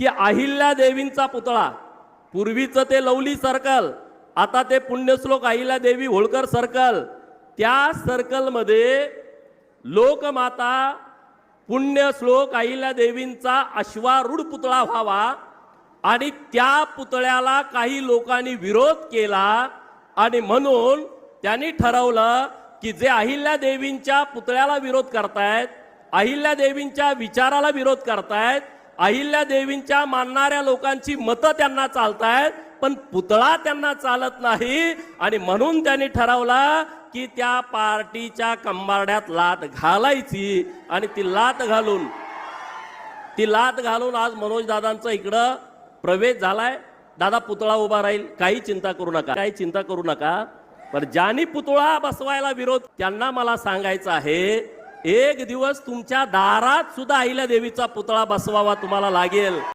की अहिल्या देवींचा पुतळा. पूर्वीचं ते लवली सर्कल आता ते पुण्यश्लोक अहिल्या देवी होळकर सर्कल. त्या सर्कलमध्ये लोकमाता पुण्यश्लोक अहिल्या देवींचा अश्वारूढ पुतळा व्हावा आणि त्या पुतळ्याला काही लोकांनी विरोध केला आणि म्हणून त्यांनी ठरवलं की जे अहिल्या देवींच्या पुतळ्याला विरोध करतायत अहिल्या देवींच्या विचाराला विरोध करतायत अहिल्या देवींच्या मानणाऱ्या लोकांची मतं त्यांना चालतायत पण पुतळा त्यांना चालत नाही. आणि म्हणून त्यांनी ठरवला की त्या पार्टीच्या कंबारड्यात लात घालायची. आणि ती लात घालून ती लात घालून आज मनोज दादांचा इकडं प्रवेश झालाय. दादा पुतळा उभा राहील. काही चिंता करू नका. काही चिंता करू नका. पण ज्यांनी पुतळा बसवायला विरोध त्यांना मला सांगायचं आहे एक दिवस तुमच्या दारात सुद्धा अहिल्या देवीचा पुतळा बसवावा तुम्हाला लागेल.